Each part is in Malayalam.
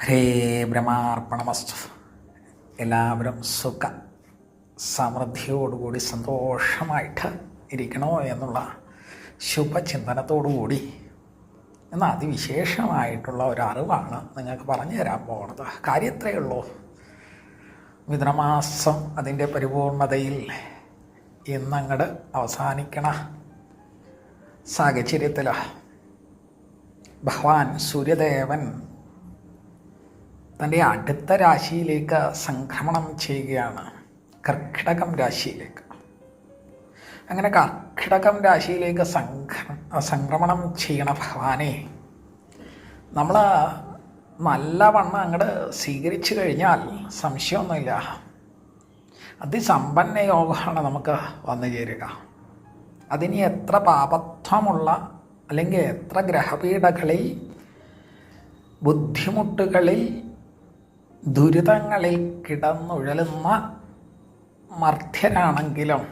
ഹരേ ബ്രഹ്മാർപ്പണമസ്തു. എല്ലാവരും സുഖ സമൃദ്ധിയോടുകൂടി സന്തോഷമായിട്ട് ഇരിക്കണോ എന്നുള്ള ശുഭചിന്തനത്തോടുകൂടി എന്ന അതിവിശേഷമായിട്ടുള്ള ഒരു അറിവാണ് നിങ്ങൾക്ക് പറഞ്ഞു തരാൻ പോകുന്നത്. കാര്യത്രേ ഉള്ളൂ മിഥുനമാസം അതിന്റെ പരിപൂർണതയിൽ ഇന്നങ്ങട് അവസാനിക്കണ സാഹചര്യത്തിൽ ഭഗവാൻ സൂര്യദേവൻ തന്റെ അടുത്ത രാശിയിലേക്ക് സംക്രമണം ചെയ്യുകയാണ്. കർക്കിടകം രാശിയിലേക്ക്. അങ്ങനെ കർക്കിടകം രാശിയിലേക്ക് സംക്ര സംക്രമണം ചെയ്യണ ഭഗവാനെ നമ്മൾ നല്ലവണ്ണം അങ്ങോട്ട് സ്വീകരിച്ചു കഴിഞ്ഞാൽ സംശയമൊന്നുമില്ല. അതിസമ്പന്ന യോഗമാണ് നമുക്ക് വന്നു ചേരുക. അതിന് എത്ര പാപത്വമുള്ള അല്ലെങ്കിൽ എത്ര ഗ്രഹപീഠകളിൽ ബുദ്ധിമുട്ടുകളിൽ ദുരിതങ്ങളിൽ കിടന്നുഴലുന്ന മർദ്ധ്യരാണെങ്കിലും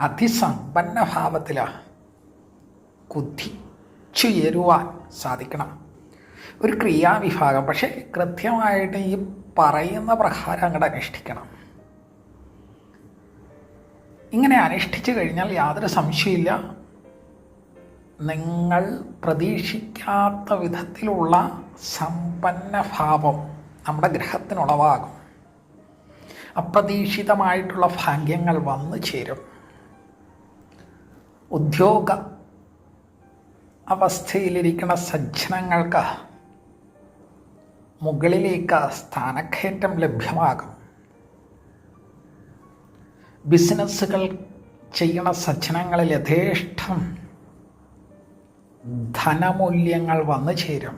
അതിസമ്പന്ന ഭാവത്തിൽ കുതിച്ചുയരുവാൻ സാധിക്കണം. ഒരു ക്രിയാവിഭാഗം. പക്ഷേ കൃത്യമായിട്ട് ഈ പറയുന്ന പ്രകാരം അങ്ങോട്ട് അനുഷ്ഠിക്കണം. ഇങ്ങനെ അനുഷ്ഠിച്ചു കഴിഞ്ഞാൽ യാതൊരു സംശയമില്ല നിങ്ങൾ പ്രതീക്ഷിക്കാത്ത വിധത്തിലുള്ള സമ്പന്ന ഭാവം നമ്മുടെ ഗ്രഹത്തിനുളവാകും. അപ്രതീക്ഷിതമായിട്ടുള്ള ഭാഗ്യങ്ങൾ വന്നു ചേരും. ഉദ്യോഗ അവസ്ഥയിലിരിക്കുന്ന സജ്ജനങ്ങൾക്ക് മുകളിലേക്ക് സ്ഥാനക്കയറ്റം ലഭ്യമാകും. ബിസിനസ്സുകൾ ചെയ്യുന്ന സജ്ജനങ്ങളിൽ യഥേഷ്ടം ധനമൂല്യങ്ങൾ വന്നു ചേരും.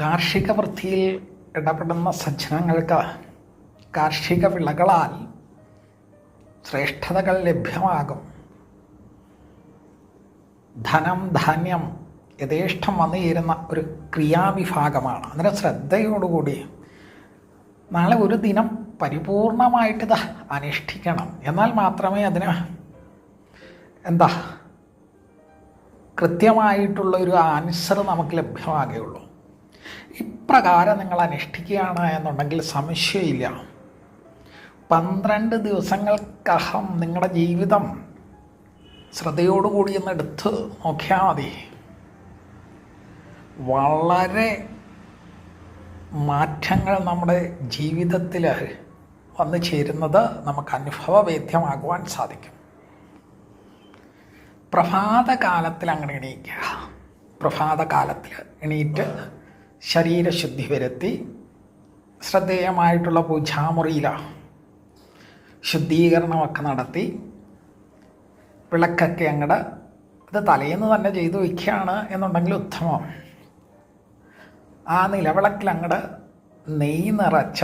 കാർഷിക വൃത്തിയിൽ ഇടപെടുന്ന സജ്ജനങ്ങൾക്ക് കാർഷിക വിളകളാൽ ശ്രേഷ്ഠതകൾ ലഭ്യമാകും. ധനം ധാന്യം യഥേഷ്ടം വന്നു ചേരുന്ന ഒരു ക്രിയാവിഭാഗമാണ്. അതിന് ശ്രദ്ധയോടുകൂടി നാളെ ഒരു ദിനം പരിപൂർണമായിട്ടിത് അനുഷ്ഠിക്കണം. എന്നാൽ മാത്രമേ അതിന് എന്താ കൃത്യമായിട്ടുള്ള ഒരു ആൻസർ നമുക്ക് ലഭ്യമാകുകയുള്ളൂ. ഇപ്രകാരം നിങ്ങൾ അനുഷ്ഠിക്കുകയാണ് എന്നുണ്ടെങ്കിൽ സംശയമില്ല. പന്ത്രണ്ട് ദിവസങ്ങൾക്കകം നിങ്ങളുടെ ജീവിതം ശ്രദ്ധയോടുകൂടി ഒന്ന് എടുത്ത് നോക്കിയാൽ മതി. വളരെ മാറ്റങ്ങൾ നമ്മുടെ ജീവിതത്തിൽ വന്നു ചേരുന്നത് നമുക്ക് അനുഭവവേദ്യമാകുവാൻ സാധിക്കും. പ്രഭാതകാലത്തിൽ അങ്ങനെ എണീക്കുക. പ്രഭാതകാലത്തിൽ എണീറ്റ് ശരീരശുദ്ധി വരുത്തി ശ്രദ്ധേയമായിട്ടുള്ള പൂജാമുറിയില ശുദ്ധീകരണമൊക്കെ നടത്തി വിളക്കൊക്കെ അങ്ങടെ ഇത് തലേന്ന് തന്നെ ചെയ്തു വയ്ക്കുകയാണ് എന്നുണ്ടെങ്കിൽ ഉത്തമം. ആ നിലവിളക്കിൽ അങ്ങട് നെയ് നിറച്ച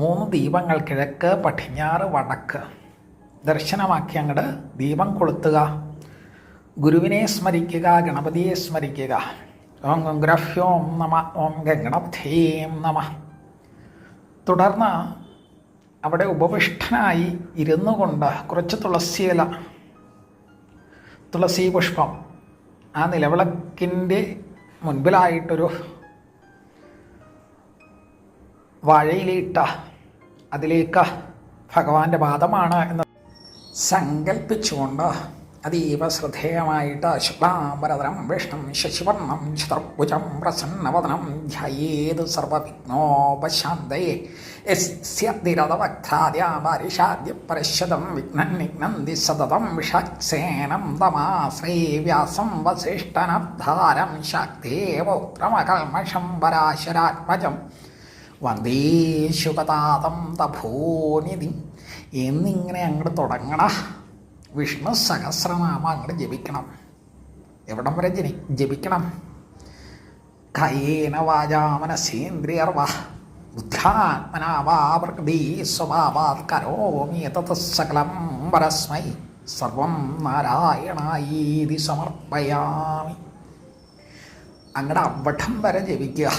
മൂന്ന് ദീപങ്ങൾ കിഴക്ക് പടിഞ്ഞാറ് വടക്ക് ദർശനമാക്കി അങ്ങട് ദീപം കൊളുത്തുക. ഗുരുവിനെ സ്മരിക്കുക ഗണപതിയെ സ്മരിക്കുക. ഓം ഗംഗ്രഹ്യോം നമ ഓം ഗംഗണഭ്യേം നമ. തുടർന്ന് അവിടെ ഉപവിഷ്ടനായി ഇരുന്നു കൊണ്ട് കുറച്ച് തുളസിയില തുളസി പുഷ്പം ആ നിലവിളക്കിന്റെ മുൻപിലായിട്ടൊരു വാഴയിലിട്ട അതിലേക്ക് ഭഗവാന്റെ പാദമാണ് എന്ന് സങ്കല്പിച്ചുകൊണ്ട് അതീവ ശ്രദ്ധേയമായിട്ട് ശുക്ലാംബരതരം വിഷ്ണു ശശിവർണം ചതുർഭുജം പ്രസന്നവദനം ധ്യേത് സർവവിഘ്നോപശാന്തയെ യസ്യതിരതവക്താദ്യാപാരിഷാദ്യ പരശ്യതം വിഘ്നം നിഘ്നന്തി സതതം വിഷക്സേനം തമാശ്രേ വ്യാസം വസിഷ്ഠനധാരം ശക്തേവോത്രമകൽമഷം പരാശരാത്മജം വന്ദേ ശുഭതാതം തഭോനിധി എന്നിങ്ങനെ അങ്ങോട്ട് തുടങ്ങണ. വിഷ്ണു സഹസ്രനാമ അങ്ങോട്ട് ജപിക്കണം. എവിടം വരെ ജനി ജപിക്കണം? കയേന വാചാമനസേന്ദ്രിയർവ. ബുദ്ധാത്മനാവാ പ്രകൃതി സ്വഭാവാത് കരോമി തത് സകലം പരസ്മൈ. സർവം നാരായണായി സമർപ്പയാമി. അങ്ങടെ അവഠം വരെ ജപിക്കുക.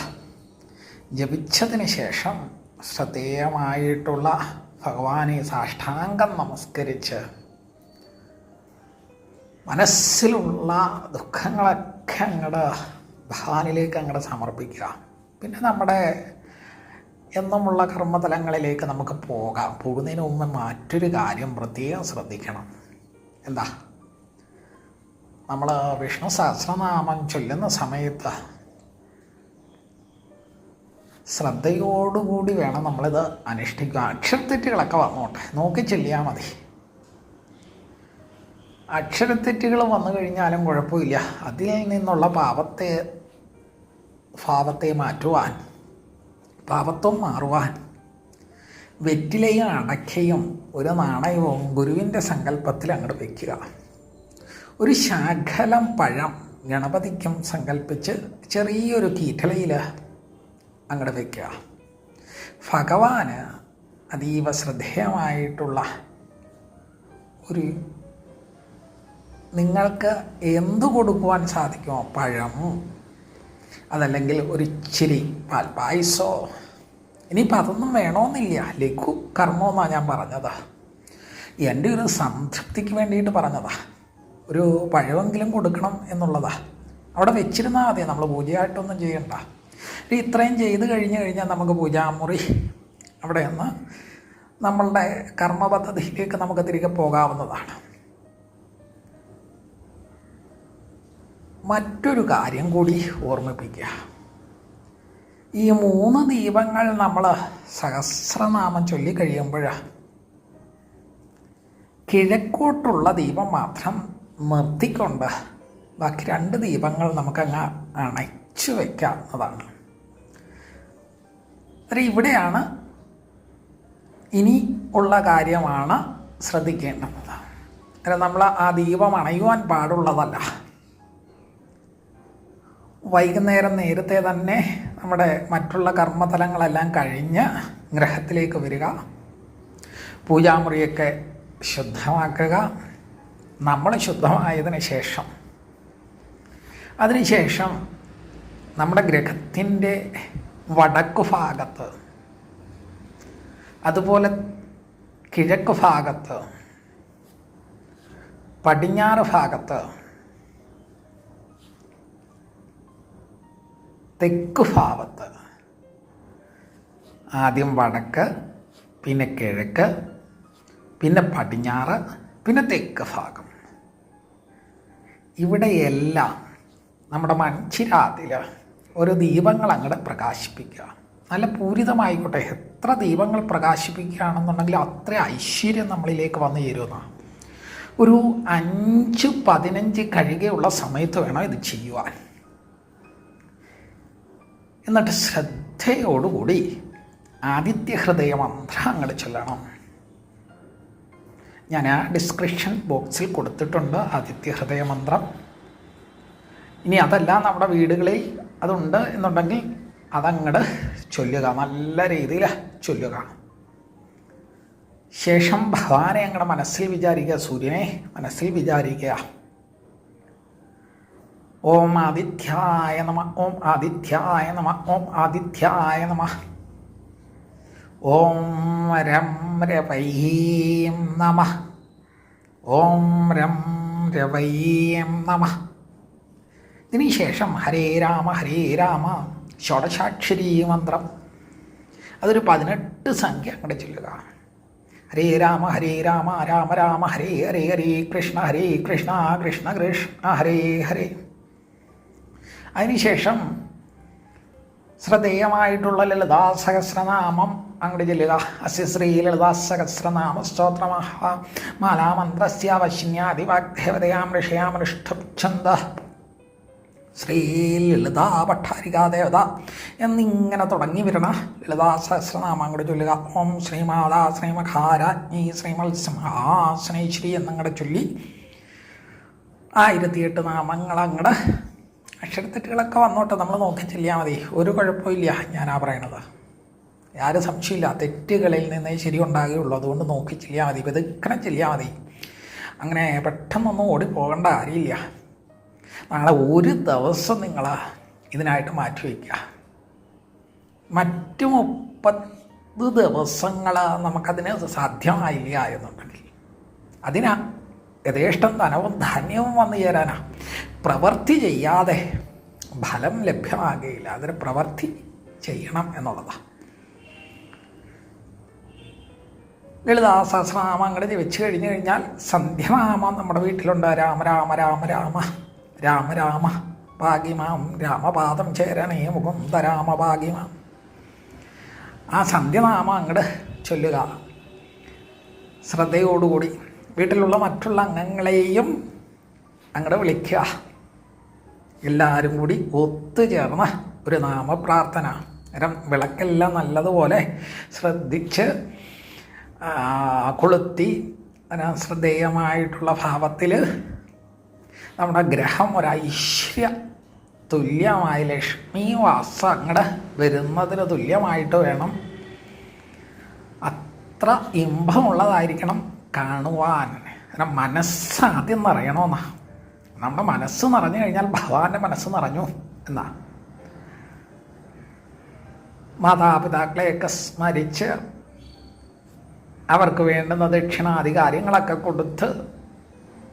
ജപിച്ചതിന് ശേഷം ശ്രദ്ധേയമായിട്ടുള്ള ഭഗവാനെ സാഷ്ടാംഗം നമസ്കരിച്ച് മനസ്സിലുള്ള ദുഃഖങ്ങളൊക്കെ അങ്ങടെ ഭഗവാനിലേക്ക് അങ്ങടെ സമർപ്പിക്കുക. പിന്നെ നമ്മുടെ എന്നുമുള്ള കർമ്മതലങ്ങളിലേക്ക് നമുക്ക് പോകാം. പോകുന്നതിന് മുമ്പ് മറ്റൊരു കാര്യം പ്രത്യേകം ശ്രദ്ധിക്കണം. എന്താ? നമ്മൾ വിഷ്ണു സഹസ്രനാമം ചൊല്ലുന്ന സമയത്ത് ശ്രദ്ധയോടുകൂടി വേണം നമ്മളിത് അനുഷ്ഠിക്കുക. അക്ഷരത്തെറ്റുകളൊക്കെ വന്നോട്ടെ. നോക്കി ചൊല്ലിയാൽ മതി. അക്ഷരത്തെറ്റുകൾ വന്നു കഴിഞ്ഞാലും കുഴപ്പമില്ല. അതിൽ നിന്നുള്ള പാപത്തെ ഭാവത്തെ മാറ്റുവാൻ പാപത്വം മാറുവാൻ വെറ്റിലയും അടയ്ക്കയും ഒരു നാണയവും ഗുരുവിന്റെ സങ്കല്പത്തിൽ അങ്ങോട്ട് വയ്ക്കുക ഒരു ശാഖലം പഴം ഗണപതിക്കും സങ്കല്പിച്ച് ചെറിയൊരു കീറ്റലയിൽ അങ്ങോട്ട് വയ്ക്കുക ഭഗവാന് അതീവ ശ്രദ്ധേയമായിട്ടുള്ള ഒരു നിങ്ങൾക്ക് എന്തു കൊടുക്കുവാൻ സാധിക്കുമോ? പഴം. അതല്ലെങ്കിൽ ഒരു ഇച്ചിരി പാൽപ്പായസോ ഇനിയിപ്പോൾ അതൊന്നും വേണമെന്നില്ല ലഘു കർമ്മമെന്നാണ് ഞാൻ പറഞ്ഞതാ. എന്റെ ഒരു സംതൃപ്തിക്ക് വേണ്ടിയിട്ട് പറഞ്ഞതാ. ഒരു പഴമെങ്കിലും കൊടുക്കണം എന്നുള്ളതാ. അവിടെ വെച്ചിരുന്നാൽ മതി. നമ്മൾ പൂജയായിട്ടൊന്നും ചെയ്യണ്ട. ഇത്രയും ചെയ്ത് കഴിഞ്ഞ് കഴിഞ്ഞാൽ നമുക്ക് പൂജാമുറി അവിടെ നിന്ന് നമ്മളുടെ കർമ്മ പദ്ധതിയിലേക്ക് നമുക്ക് തിരികെ പോകാവുന്നതാണ്. മറ്റൊരു കാര്യം കൂടി ഓർമ്മിപ്പിക്കുക. ഈ മൂന്ന് ദീപങ്ങൾ നമ്മൾ സഹസ്രനാമം ചൊല്ലിക്കഴിയുമ്പോൾ കിഴക്കോട്ടുള്ള ദീപം മാത്രം നിർത്തിക്കൊണ്ട് ബാക്കി രണ്ട് ദീപങ്ങൾ നമുക്കങ്ങ് അണച്ചു വയ്ക്കാവുന്നതാണ് അന്നേരം ഇവിടെയാണ് ഇനി ഉള്ള കാര്യമാണ് ശ്രദ്ധിക്കേണ്ടത്. അന്നേരം നമ്മൾ ആ ദീപം അണയുവാൻ പാടുള്ളതല്ല. വൈകുന്നേരം നേരത്തെ തന്നെ നമ്മുടെ മറ്റുള്ള കർമ്മതലങ്ങളെല്ലാം കഴിഞ്ഞ് ഗ്രഹത്തിലേക്ക് വരിക. പൂജാമുറിയൊക്കെ ശുദ്ധമാക്കുക. നമ്മൾ ശുദ്ധമായതിന് ശേഷം അതിനുശേഷം നമ്മുടെ ഗ്രഹത്തിന്റെ വടക്കു ഭാഗത്ത് അതുപോലെ കിഴക്ക് ഭാഗത്ത് പടിഞ്ഞാറ് ഭാഗത്ത് തെക്ക് ഭാഗത്ത് ആദ്യം വടക്ക് പിന്നെ കിഴക്ക് പിന്നെ പടിഞ്ഞാറ് പിന്നെ തെക്ക് ഭാഗം ഇവിടെയെല്ലാം നമ്മുടെ മൺചിരാതിൽ ഒരു ദീപങ്ങൾ അങ്ങോട്ട് പ്രകാശിപ്പിക്കുക. നല്ല പൂരിതമായിക്കോട്ടെ. എത്ര ദീപങ്ങൾ പ്രകാശിപ്പിക്കുകയാണെന്നുണ്ടെങ്കിൽ അത്ര ഐശ്വര്യം നമ്മളിലേക്ക് വന്നു ചേരുന്ന ഒരു അഞ്ച് പതിനഞ്ച് കഴുകയുള്ള സമയത്ത് വേണം ഇത് ചെയ്യുവാൻ. എന്നിട്ട് ശ്രദ്ധയോടുകൂടി ആദിത്യ ഹൃദയ മന്ത്രം അങ്ങോട്ട് ചൊല്ലണം. ഞാൻ ആ ഡിസ്ക്രിപ്ഷൻ ബോക്സിൽ കൊടുത്തിട്ടുണ്ട് ആദിത്യ ഹൃദയ മന്ത്രം. ഇനി അതല്ല നമ്മുടെ വീടുകളിൽ അതുണ്ട് എന്നുണ്ടെങ്കിൽ അതങ്ങട് ചൊല്ലുക നല്ല രീതിയിൽ ചൊല്ലുക. ശേഷം ഭഗവാനെ അങ്ങടെ മനസ്സിൽ വിചാരിക്കുക സൂര്യനെ മനസ്സിൽ വിചാരിക്കുക. ഓം ആദിത്യായ നമ ഓം ആദിത്യായ നമ ഓം ആദിത്യായ നമ. ഓം രം രവൈം നമ. ഓം രം രവൈം നമ. ഇതിനുശേഷം ഹരേ രാമ ഹരേ രാമ ഷോഡശാക്ഷരി മന്ത്രം. അതൊരു പതിനെട്ട് സംഖ്യ അങ്ങോട്ട് ചൊല്ലുക. ഹരേ രാമ ഹരേ രാമ രാമ രാമ ഹരേ ഹരേ ഹരേ കൃഷ്ണ ഹരേ കൃഷ്ണ കൃഷ്ണ കൃഷ്ണ ഹരേ ഹരേ. അതിനുശേഷം ശ്രദ്ധേയമായിട്ടുള്ള ലളിതാ സഹസ്രനാമം അങ്ങോട്ട് ചെല്ലുക അസ്യ ശ്രീ ലളിതാ സഹസ്രനാമ സ്തോത്രമഹ. മാലാമന്ത്രസ്യ വശ്യാദിവാഗ്ദേവതയാം ഋഷയാമനുഷ്ഠഛന്ദ ശ്രീ ലളിതാ ഭട്ടാരികാ ദേവത എന്നിങ്ങനെ തുടങ്ങി വരണ ലളിതാ സഹസ്രനാമം അങ്ങോട്ട് ചൊല്ലുക. ഓം ശ്രീമാതാ ശ്രീമഖാരാജ്ഞി ശ്രീമത്സിംഹാസനൈ ശ്രീ എന്നങ്ങടെ ചൊല്ലി ആയിരത്തിയെട്ട് നാമങ്ങൾ അങ്ങടെ അക്ഷരത്തെറ്റുകളൊക്കെ വന്നോട്ടെ നമ്മൾ നോക്കി ചെല്ലിയാൽ മതി. ഒരു കുഴപ്പമില്ല ഞാനാ പറയണത്. ആരും സംശയമില്ല. തെറ്റുകളിൽ നിന്നേ ശരി ഉണ്ടാകുകയുള്ളൂ അതുകൊണ്ട് നോക്കി ചെല്ലിയാൽ മതി. വെതുക്കണം ചെല്ലിയാൽ മതി. അങ്ങനെ പെട്ടെന്നൊന്നും ഓടിപ്പോകേണ്ട കാര്യമില്ല. നാളെ ഒരു ദിവസം നിങ്ങൾ ഇതിനായിട്ട് മാറ്റി വയ്ക്കുക. മറ്റു മുപ്പത് ദിവസങ്ങൾ നമുക്കതിന് സാധ്യമായില്ല എന്നുണ്ടെങ്കിൽ. അതിനാ യഥേഷ്ടം ധനവും ധാന്യവും വന്നു ചേരാനാ. പ്രവൃത്തി ചെയ്യാതെ ഫലം ലഭ്യമാകുകയില്ല അതിന് പ്രവൃത്തി ചെയ്യണം എന്നുള്ളതാണ് ലളിതാ സഹസ്രനാമം അങ്ങോട്ട് ജപിച്ചു കഴിഞ്ഞു കഴിഞ്ഞാൽ സന്ധ്യനാമം നമ്മുടെ വീട്ടിലുണ്ട്. രാമ രാമ രാമ രാമ രാമ രാമ ഭാഗ്യമാം. രാമപാദം ചേരണേ മുഖം തരാമ ഭാഗ്യമാം. ആ സന്ധ്യനാമം അങ്ങോട്ട് ചൊല്ലുക. ശ്രദ്ധയോടുകൂടി വീട്ടിലുള്ള മറ്റുള്ള അംഗങ്ങളെയും അങ്ങടെ വിളിക്കുക. എല്ലാവരും കൂടി ഒത്തുചേർന്ന ഒരു നാമപ്രാർത്ഥന. കാരണം വിളക്കെല്ലാം നല്ലതുപോലെ ശ്രദ്ധിച്ച് കൊളുത്തി ശ്രദ്ധേയമായിട്ടുള്ള ഭാവത്തിൽ നമ്മുടെ ഗ്രഹം ഒരൈശ്വര്യ തുല്യമായി ലക്ഷ്മി വാസ അങ്ങടെ വരുന്നതിന് തുല്യമായിട്ട് വേണം. അത്ര ഇമ്പമുള്ളതായിരിക്കണം കാണുവാൻ. മനസ്സ് ആദ്യം നിറയണമെന്നാ നമ്മുടെ മനസ്സ് നിറഞ്ഞു കഴിഞ്ഞാൽ ഭഗവാന്റെ മനസ്സ് നിറഞ്ഞു എന്നാ. മാതാപിതാക്കളെയൊക്കെ സ്മരിച്ച് അവർക്ക് വേണ്ടുന്ന ദക്ഷിണാദി കാര്യങ്ങളൊക്കെ കൊടുത്ത്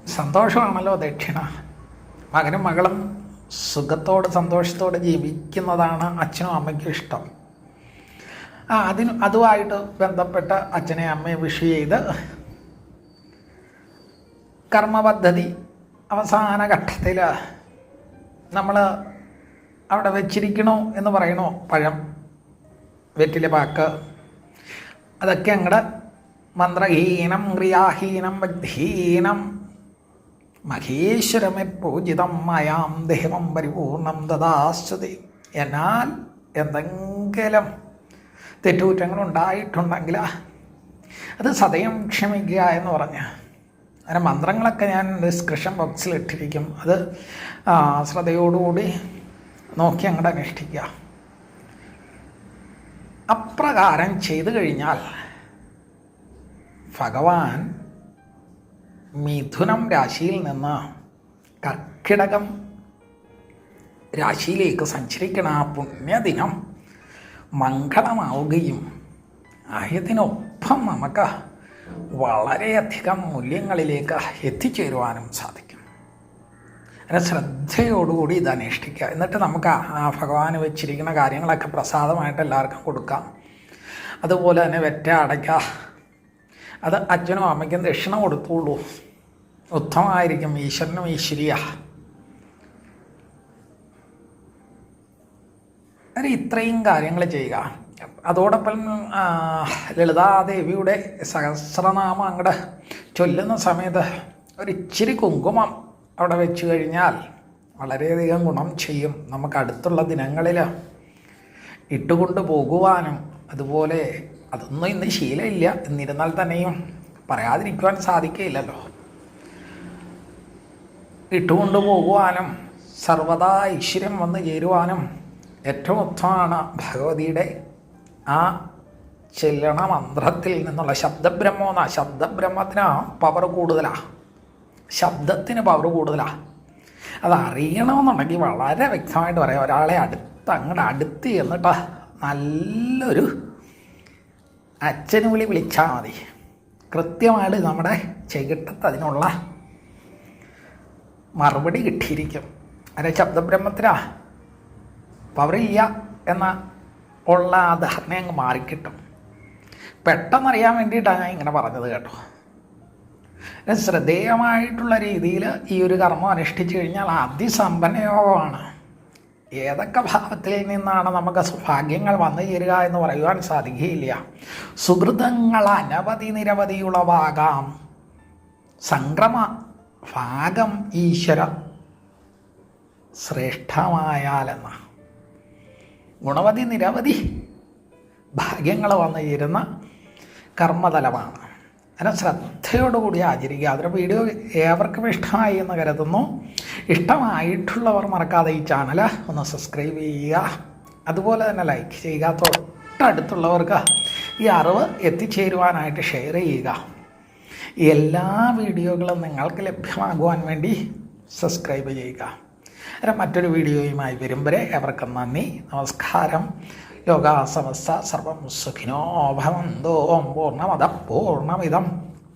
സന്തോഷമാണല്ലോ ദക്ഷിണ. മകനും മകളും സുഖത്തോട് സന്തോഷത്തോടെ ജീവിക്കുന്നതാണ് അച്ഛനും അമ്മയ്ക്കും ഇഷ്ടം. ആ അതിന് അതുമായിട്ട് ബന്ധപ്പെട്ട് അച്ഛനെ അമ്മയെ വിഷ് ചെയ്ത് കർമ്മപദ്ധതി അവസാന ഘട്ടത്തിൽ നമ്മൾ അവിടെ വെച്ചിരിക്കണോ എന്ന് പറയണോ? പഴം വെറ്റിലെ പാക്ക്. അതൊക്കെ അങ്ങടെ മന്ത്രഹീനം ക്രിയാഹീനം ഭക്തിഹീനം മഹേശ്വരമെ പൂജിതം മയാം ദേവം പരിപൂർണം ദദാസ്തുതി എന്നാൽ എന്തെങ്കിലും തെറ്റുകുറ്റങ്ങൾ ഉണ്ടായിട്ടുണ്ടെങ്കിൽ അത് സതയം ക്ഷമിക്കുക എന്ന് പറഞ്ഞ് അങ്ങനെ മന്ത്രങ്ങളൊക്കെ ഞാൻ ഡിസ്ക്രിപ്ഷൻ ബോക്സിൽ ഇട്ടിരിക്കും. അത് ശ്രദ്ധയോടുകൂടി നോക്കി അങ്ങോട്ട് അനുഷ്ഠിക്കുക അപ്രകാരം ചെയ്തു കഴിഞ്ഞാൽ ഭഗവാൻ മിഥുനം രാശിയിൽ നിന്ന് കർക്കിടകം രാശിയിലേക്ക് സഞ്ചരിക്കണ ആ പുണ്യദിനം മംഗളമാവുകയും ആയതിനൊപ്പം നമുക്ക് വളരെയധികം മൂല്യങ്ങളിലേക്ക് എത്തിച്ചേരുവാനും സാധിക്കും. അങ്ങനെ ശ്രദ്ധയോടുകൂടി ഇത് അനുഷ്ഠിക്കുക. എന്നിട്ട് നമുക്ക് ആ- ഭഗവാൻ വെച്ചിരിക്കുന്ന കാര്യങ്ങളൊക്കെ പ്രസാദമായിട്ട് എല്ലാവർക്കും കൊടുക്കാം. അതുപോലെ തന്നെ വെറ്റ അടയ്ക്കുക അത് അച്ഛനും അമ്മയ്ക്കും ദക്ഷിണ കൊടുത്തുള്ളൂ. ഉത്തമമായിരിക്കും. ഈശ്വരനും ഈശ്വരിയ. ഇത്രയും കാര്യങ്ങൾ ചെയ്യുക. അതോടൊപ്പം ലളിതാദേവിയുടെ സഹസ്രനാമം അങ്ങോട്ട് ചൊല്ലുന്ന സമയത്ത് ഒരിച്ചിരി കുങ്കുമം അവിടെ വെച്ച് കഴിഞ്ഞാൽ വളരെയധികം ഗുണം ചെയ്യും. നമുക്ക് അടുത്തുള്ള ദിനങ്ങളിൽ ഇട്ടുകൊണ്ട് പോകുവാനും അതുപോലെ അതൊന്നും ഇന്ന് ശീലമില്ല. എന്നിരുന്നാൽ തന്നെയും പറയാതിരിക്കുവാൻ സാധിക്കില്ലല്ലോ ഇട്ടുകൊണ്ട് പോകുവാനും സർവദാ ഐശ്വര്യം വന്ന് ചേരുവാനും ഏറ്റവും ഉത്തമമാണ് ഭഗവതിയുടെ ആ ചെല്ലണ മന്ത്രത്തിൽ നിന്നുള്ള ശബ്ദബ്രഹ്മം എന്നാ? ശബ്ദബ്രഹ്മത്തിന് പവർ കൂടുതലാണ് ശബ്ദത്തിന് പവർ കൂടുതലാണ് അത് അറിയണമെന്നുണ്ടെങ്കിൽ വളരെ വ്യക്തമായിട്ട് പറയാം. ഒരാളെ അടുത്ത് അങ്ങോട്ട് അടുത്ത് ചെന്നിട്ട് നല്ലൊരു അച്ഛന് വിളി വിളിച്ചാൽ മതി. കൃത്യമായിട്ട് നമ്മുടെ ചെകിട്ടത്ത് അതിനുള്ള മറുപടി കിട്ടിയിരിക്കും. അല്ലെ ശബ്ദബ്രഹ്മത്തിനാ പവറില്ല എന്ന ഉള്ള ആ ധാരണ അങ്ങ് മാറിക്കിട്ടും. പെട്ടെന്നറിയാൻ വേണ്ടിയിട്ടാണ് ഇങ്ങനെ പറഞ്ഞത് കേട്ടോ. ശ്രദ്ധേയമായിട്ടുള്ള രീതിയിൽ ഈ ഒരു കർമ്മം അനുഷ്ഠിച്ചു കഴിഞ്ഞാൽ അതിസമ്പന്നയോഗമാണ് ഏതൊക്കെ ഭാവത്തിൽ നിന്നാണ് നമുക്ക് ഭാഗ്യങ്ങൾ വന്നു ചേരുക എന്ന് പറയുവാൻ സാധിക്കുകയില്ല. സുഹൃതങ്ങൾ അനവധി നിരവധിയുളവാകാം. സംക്രമ ഭാഗം ഈശ്വര ശ്രേഷ്ഠമായാലെന്ന ഗുണവധി നിരവധി ഭാഗ്യങ്ങൾ വന്നു ചേരുന്ന കർമ്മതലമാണ്. അതിനെ ശ്രദ്ധയോടുകൂടി ആചരിക്കുക. അതിന്റെ വീഡിയോ ഏവർക്കും ഇഷ്ടമായി എന്ന് കരുതുന്നു. ഇഷ്ടമായിട്ടുള്ളവർ മറക്കാതെ ഈ ചാനൽ ഒന്ന് സബ്സ്ക്രൈബ് ചെയ്യുക. അതുപോലെ തന്നെ ലൈക്ക് ചെയ്യുക. തൊട്ടടുത്തുള്ളവർക്ക് ഈ അറിവ് എത്തിച്ചേരുവാനായിട്ട് ഷെയർ ചെയ്യുക. എല്ലാ വീഡിയോകളും നിങ്ങൾക്ക് ലഭ്യമാകുവാൻ വേണ്ടി സബ്സ്ക്രൈബ് ചെയ്യുക. അങ്ങനെ മറ്റൊരു വീഡിയോയുമായി വരും വരെ നന്ദി. നമസ്കാരം. യോഗാസമസ്ത സർവം സുഖിനോ ഭവന്തോ. ഓം പൂർണമത പൂർണമിതം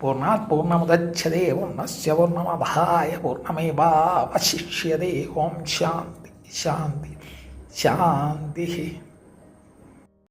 പൂർണാത് പൂർണമുദച്ഛതേ പൂർണസ്യ പൂർണമതായ പൂർണമേവാവശിഷ്യതേ ഓം ശാന്തി ശാന്തി ശാന്തി.